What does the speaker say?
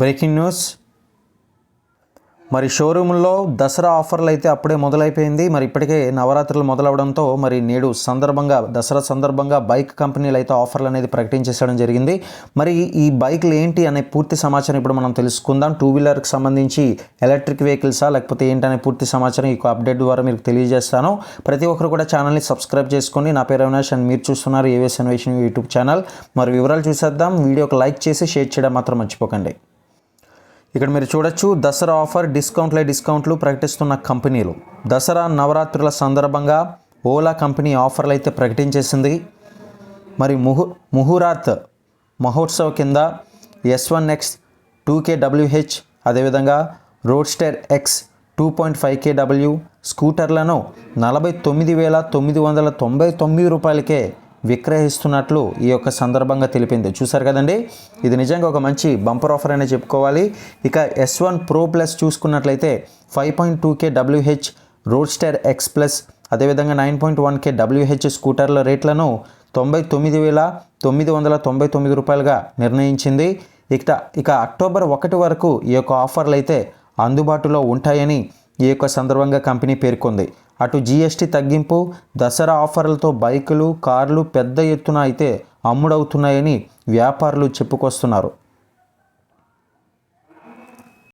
Breaking news. మరి షోరూంలో దసరా ఆఫర్లు అయితే అప్పుడే మొదలైపోయింది. మరి ఇప్పటికే నవరాత్రులు మొదలవడంతో మరి నేడు సందర్భంగా దసరా సందర్భంగా బైక్ కంపెనీలు అయితే ఆఫర్లు అనేది ప్రకటించేసడం జరిగింది. మరి ఈ బైక్లు ఏంటి అనే పూర్తి సమాచారం ఇప్పుడు మనం తెలుసుకుందాం. టూ వీలర్కి సంబంధించి ఎలక్ట్రిక్ వెహికల్సా లేకపోతే ఏంటనే పూర్తి సమాచారం ఈ అప్డేట్ ద్వారా మీకు తెలియజేస్తాను. ప్రతి ఒక్కరు కూడా ఛానల్ని సబ్స్క్రైబ్ చేసుకోండి. నా పేరు అవినాష్ అండ్ మీరు చూస్తున్నారు ఏవిఎస్ అన్వేషణ యూట్యూబ్ ఛానల్. మరి వివరాలు చూసేద్దాం. వీడియోకి లైక్ చేసి షేర్ చేయడం మాత్రం మర్చిపోకండి. ఇక్కడ మీరు చూడొచ్చు దసరా ఆఫర్ డిస్కౌంట్లే డిస్కౌంట్లు ప్రకటిస్తున్న కంపెనీలు. దసరా నవరాత్రుల సందర్భంగా ఓలా కంపెనీ ఆఫర్లు అయితే ప్రకటించేసింది. మరి ముహు ముహూరాత్ మహోత్సవ్ కింద S one X two K WH అదేవిధంగా roadster X two point five K W స్కూటర్లను నలభై తొమ్మిది వేల తొమ్మిది వందల తొంభై తొమ్మిది రూపాయలకే విక్రయిస్తున్నట్లు ఈ యొక్క సందర్భంగా తెలిపింది. చూసారు కదండి? ఇది నిజంగా ఒక మంచి బంపర్ ఆఫర్ అనే చెప్పుకోవాలి. ఇక ఎస్ వన్ ప్రో ప్లస్ చూసుకున్నట్లయితే five point two K WH roadster X plus అదేవిధంగా nine point one K WH స్కూటర్ల రేట్లను తొంభై తొమ్మిది వేల తొమ్మిది వందల తొంభై తొమ్మిది రూపాయలుగా నిర్ణయించింది. ఇక ఇక అక్టోబర్ ఒకటి వరకు ఈ యొక్క ఆఫర్లు అయితే అందుబాటులో ఉంటాయని ఈ యొక్క సందర్భంగా కంపెనీ పేర్కొంది. అటు జీఎస్టీ తగ్గింపు దసరా ఆఫర్లతో బైకులు కార్లు పెద్ద ఎత్తున అయితే అమ్ముడవుతున్నాయని వ్యాపారులు చెప్పుకొస్తున్నారు.